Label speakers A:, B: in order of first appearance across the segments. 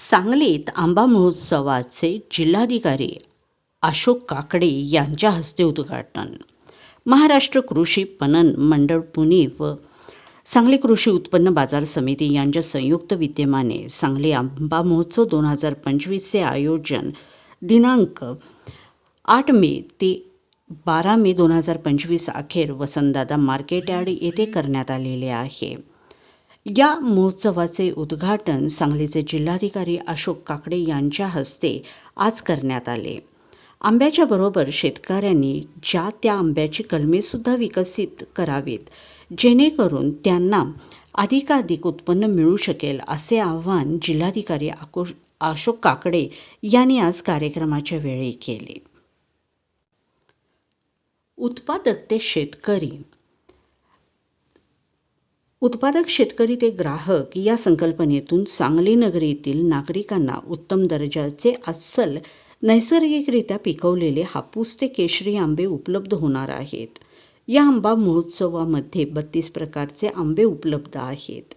A: सांगलीत आंबा महोत्सवाचे जिल्हाधिकारी अशोक काकडे यांच्या हस्ते उद्घाटन. महाराष्ट्र कृषी पणन मंडळ पुणे व सांगली कृषी उत्पन्न बाजार समिती यांच्या संयुक्त विद्यमाने सांगली आंबा महोत्सव दोन हजार पंचवीसचे आयोजन दिनांक आठ मे ते बारा मे दोन हजार पंचवीस अखेर वसंतदादा मार्केट यार्ड येथे करण्यात आलेले आहे. या महोत्सवाचे उद्घाटन सांगलीचे जिल्हाधिकारी अशोक काकडे यांच्या हस्ते आज करण्यात आले. आंब्याच्या बरोबर शेतकऱ्यांनी ज्या त्या आंब्याची कलमेसुद्धा विकसित करावीत जेणेकरून त्यांना अधिकाधिक उत्पन्न मिळू शकेल असे आवाहन जिल्हाधिकारी आकोश अशोक काकडे यांनी आज कार्यक्रमाच्या वेळी केले. उत्पादक ते शेतकरी उत्पादक शेतकरी ते ग्राहक या संकल्पनेतून सांगली नगरीतील नागरिकांना उत्तम दर्जाचे अस्सल नैसर्गिकरित्या पिकवलेले हापूस ते केशरी आंबे उपलब्ध होणार आहेत. या आंबा महोत्सवामध्ये बत्तीस प्रकारचे आंबे उपलब्ध आहेत.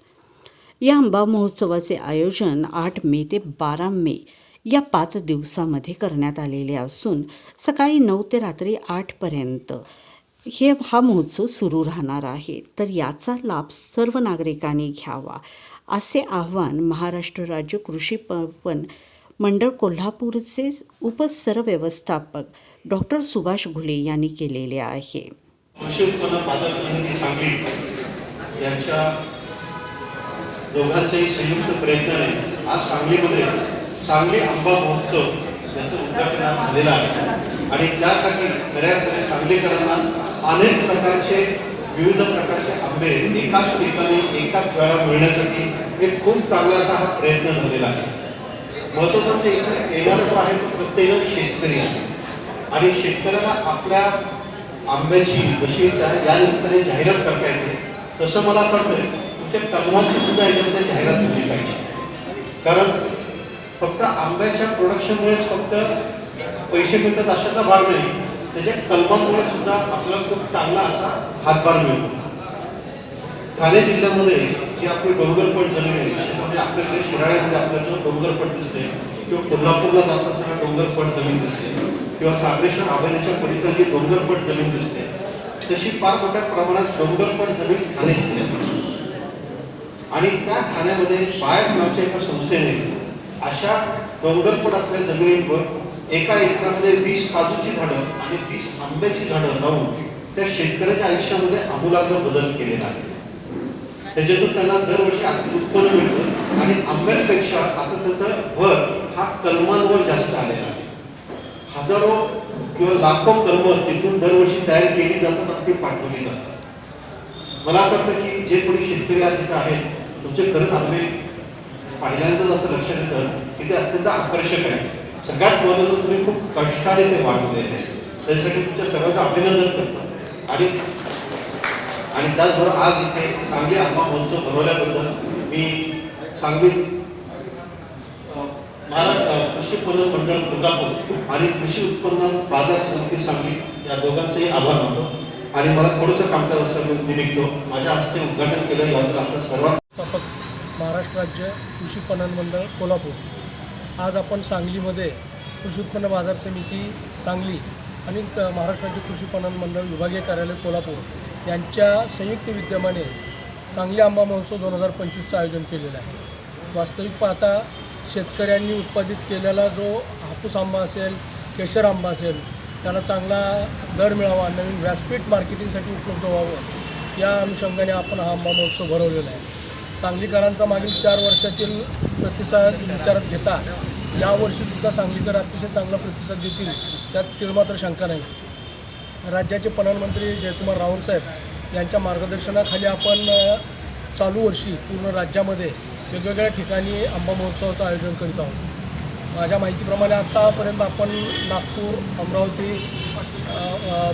A: या आंबा महोत्सवाचे आयोजन आठ मे ते बारा मे या पाच दिवसामध्ये करण्यात आलेले असून सकाळी नऊ ते रात्री आठपर्यंत हे हा महोत्सव सुरू राहणार आहे. तर याचा लाभ सर्व नागरिकांनी घ्यावा असे आव्हान महाराष्ट्र राज्य कृषी पवन मंडळ कोल्हापूरचे उपसरव्यवस्थापक डॉक्टर सुभाष घुले यांनी केलेले आहे.
B: कृषी उत्पन्न बाजार समिती सांगली यांच्या दोघांचे संयुक्त प्रयत्नाने आज सांगलीमध्ये सांगली आंबा महोत्सव याचं उद्घाटन आज झालेलं आहे. आणि त्यासाठी खऱ्या अर्थाने सांगलीकरांना अनेक प्रकारचे विविध प्रकारचे आंबे एकाच ठिकाणी एकाच वेळा मिळण्यासाठी एक खूप चांगला असा हा प्रयत्न झालेला आहे. महत्वाचं म्हणजे इथे येणारा जो आहे तो प्रत्येक शेतकरी आहे. आणि शेतकऱ्याला आपल्या आंब्याची जशी या निमित्ताने जाहिरात करता येते तसं मला असं वाटतं तुमच्या कलमाची सुद्धा याच्यामध्ये जाहिरात झाली पाहिजे. कारण फक्त आंब्याच्या प्रोडक्शनमुळेच फक्त पैसे मिळतात अशाचा भाग नाही. त्याच्या कलमांमुळे सुद्धा आपल्याला खूप चांगला असा हातभार मिळतो. ठाणे जिल्ह्यामध्ये जी आपली डोंगरपट जमीन आहे म्हणजे आपल्याकडे शिराळ्यामध्ये आपल्याला जो डोंगरपट दिसते किंवा कोल्हापूरला जात असताना डोंगरपट जमीन दिसते किंवा सागरेश्वर आव्हानाच्या परिसरात जी डोंगरपट जमीन दिसते तशी फार मोठ्या प्रमाणात डोंगरपट जमीन ठाणे जिल्ह्यात आणि त्या ठाण्यामध्ये पायक नावाच्या एका संस्थेने अशा डोंगरपट असलेल्या जमिनींवर एका एकरामध्ये वीस काजूची झाडं आणि वीस आंब्याची झाडं लावून त्या शेतकऱ्याच्या आयुष्यामध्ये आमूलाग्र बदल केलेला आहे. त्याच्यातून त्यांना दरवर्षी आर्थिक उत्पन्न मिळतं आणि आंब्यापेक्षा आता त्याचा भर हा कलमांवर जास्त आलेला आहे. हजारो किंवा लाखो कलम तिथून दरवर्षी तयार केली जातात आणि ती पाठवली जातात. मला असं वाटतं की जे कोणी शेतकरी आज इथं आहेत तुमचे खरंच आंबे पहिल्यांदाच असं लक्षात येतं की ते अत्यंत आकर्षक आहे सगळ्यात महत्वाचं तुम्ही खूप कष्टाने ते वाढवले आहे त्यासाठी तुमच्या सर्वांचं अभिनंदन करतो आणि आणि त्याचबरोबर आज इथे सांगली आम्हा महोत्सव भरवल्याबद्दल मी सांगली महाराष्ट्र कृषी उत्पन्न मंडळ कोल्हापूर आणि कृषी उत्पन्न बाजार समिती सांगली या दोघांचंही आभार मानतो. आणि मला थोडंसं कामकाज असल्यामुळे मी निघतो. माझ्या हस्ते उद्घाटन केलं याबद्दल आपलं सर्वात
C: महाराष्ट्र राज्य कृषी पणन मंडळ कोल्हापूर. आज आपण सांगलीमध्ये कृषी उत्पन्न बाजार समिती सांगली आणि महाराष्ट्र राज्य कृषी पणन मंडळ विभागीय कार्यालय कोल्हापूर यांच्या संयुक्त विद्यमाने सांगली आंबा महोत्सव दोन हजार पंचवीसचं आयोजन केलेलं आहे. वास्तविक पाहता शेतकऱ्यांनी उत्पादित केलेला जो हापूस आंबा असेल केशर आंबा असेल त्याला चांगला दर मिळावा नवीन व्यासपीठ मार्केटिंगसाठी उपलब्ध व्हावं या अनुषंगाने आपण हा आंबा महोत्सव भरवलेला आहे. सांगलीकरांचा मागील चार वर्षातील प्रतिसाद विचारात घेता यावर्षीसुद्धा सांगलीकर अतिशय चांगला प्रतिसाद देतील त्यात तिळमात्र शंका नाही. राज्याचे प्रधानमंत्री जयकुमार रावलसाहेब यांच्या मार्गदर्शनाखाली आपण चालू वर्षी पूर्ण राज्यामध्ये वेगवेगळ्या ठिकाणी आंबा महोत्सवाचं आयोजन करीत आहोत. माझ्या माहितीप्रमाणे आत्तापर्यंत आपण नागपूर अमरावती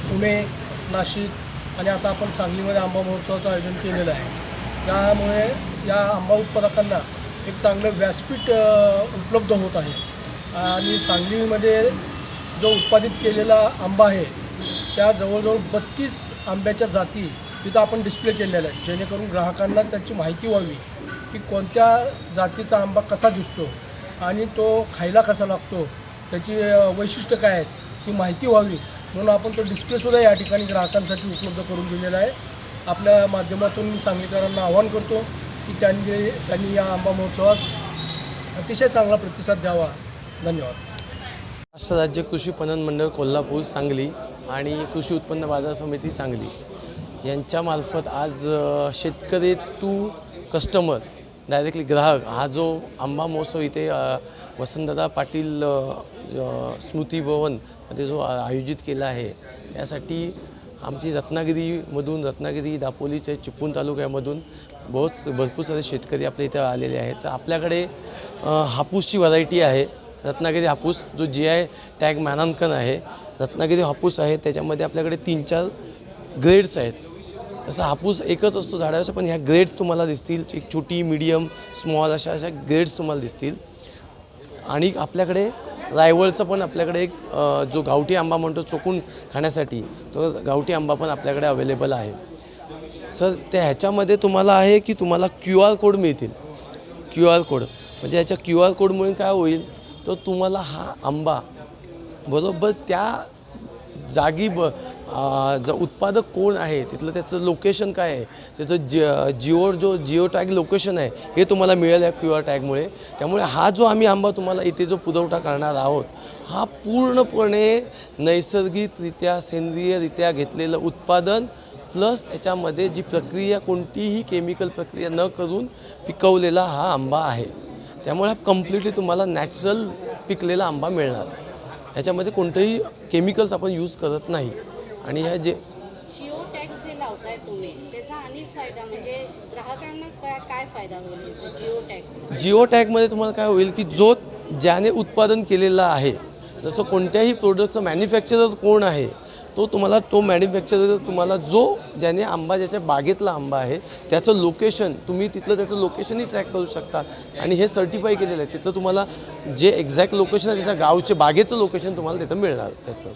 C: पुणे नाशिक आणि आता आपण सांगलीमध्ये आंबा महोत्सवाचं आयोजन केलेलं आहे. त्यामुळे या आंबा उत्पादकांना एक चांगलं व्यासपीठ उपलब्ध होत आहे. आणि सांगलीमध्ये जो उत्पादित केलेला आंबा आहे त्या जवळजवळ बत्तीस आंब्याच्या जाती तिथं आपण डिस्प्ले केलेल्या आहेत. जेणेकरून ग्राहकांना त्याची माहिती व्हावी की कोणत्या जातीचा आंबा कसा दिसतो आणि तो खायला कसा लागतो त्याची वैशिष्ट्य काय आहेत ही माहिती व्हावी. म्हणून आपण तो डिस्प्लेसुद्धा या ठिकाणी ग्राहकांसाठी उपलब्ध करून दिलेला आहे. आपल्या माध्यमातून मी सांगलीकरांना आवाहन करतो की त्यांनी त्यांनी या आंबा महोत्सवात अतिशय चांगला प्रतिसाद द्यावा. धन्यवाद.
D: महाराष्ट्र राज्य कृषी पणन मंडळ कोल्हापूर सांगली आणि कृषी उत्पन्न बाजार समिती सांगली यांच्यामार्फत आज शेतकरी टू कस्टमर डायरेक्टली ग्राहक हा जो आंबा महोत्सव इथे अ, वसंतदादा पाटील स्मृतीभवनमध्ये जो आयोजित केला आहे त्यासाठी आमची रत्नागिरीमधून रत्नागिरी दापोलीच्या चिपळूण तालुक्यामधून बहुत भरपूर सारे शेतकरी आपल्या इथं आलेले आहेत. तर आपल्याकडे हापूसची व्हरायटी आहे. रत्नागिरी हापूस जो जी आय टॅग मानांकन आहे रत्नागिरी हापूस आहे त्याच्यामध्ये आपल्याकडे तीन चार ग्रेड्स आहेत. तसं हापूस एकच असतो झाडाचा पण ह्या ग्रेड्स तुम्हाला दिसतील. एक छोटी मीडियम स्मॉल अशा अशा ग्रेड्स तुम्हाला दिसतील. आणि आपल्याकडे रायवळचं पण आपल्याकडे एक जो गावठी आंबा म्हणतो चोकून खाण्यासाठी तो गावठी आंबा पण आपल्याकडे अवेलेबल आहे. सर त्या ह्याच्यामध्ये तुम्हाला आहे की तुम्हाला क्यू आर कोड मिळतील. Q R code. म्हणजे याच्या क्यू आर कोडमुळे काय होईल? तर तुम्हाला हा आंबा बरोबर त्या जागी ब ज उत्पादक कोण आहे तिथलं त्याचं लोकेशन काय आहे? त्याचं जि जिओ जो जिओ टॅग लोकेशन आहे हे तुम्हाला मिळेल या क्यू आर टॅगमुळे. त्यामुळे हा जो आम्ही आंबा तुम्हाला इथे जो पुरवठा करणार आहोत हा पूर्णपणे नैसर्गिकरित्या सेंद्रियरित्या घेतलेलं उत्पादन प्लस त्याच्यामध्ये जी प्रक्रिया कोणतीही केमिकल प्रक्रिया न करून पिकवलेला हा आंबा आहे. त्यामुळे हा कम्प्लिटली तुम्हाला नॅचरल पिकलेला आंबा मिळणार. ह्याच्यामध्ये कोणतंही केमिकल्स आपण यूज करत नाही. आणि ह्या जे
E: जिओ टॅक्स जे लावताय तुम्ही त्याचा आणि फायदा म्हणजे ग्राहकांना काय काय फायदा होईल याचा जिओ टॅक्स
D: जिओ टॅगमध्ये तुम्हाला काय होईल की जो ज्याने उत्पादन केलेलं आहे जसं कोणत्याही प्रोडक्टचं मॅन्युफॅक्चरर कोण आहे तो तुम्हाला तो मॅन्युफॅक्चर तुम्हाला जो ज्याने आंबा ज्याच्या बागेतला आंबा आहे त्याचं लोकेशन तुम्ही तिथलं त्याचं लोकेशनही ट्रॅक करू शकता. आणि हे सर्टिफाय केलेलं आहे तिथं तुम्हाला जे एक्झॅक्ट लोकेशन आहे त्याच्या गावचे बागेचं लोकेशन तुम्हाला तिथं मिळणार त्याचं.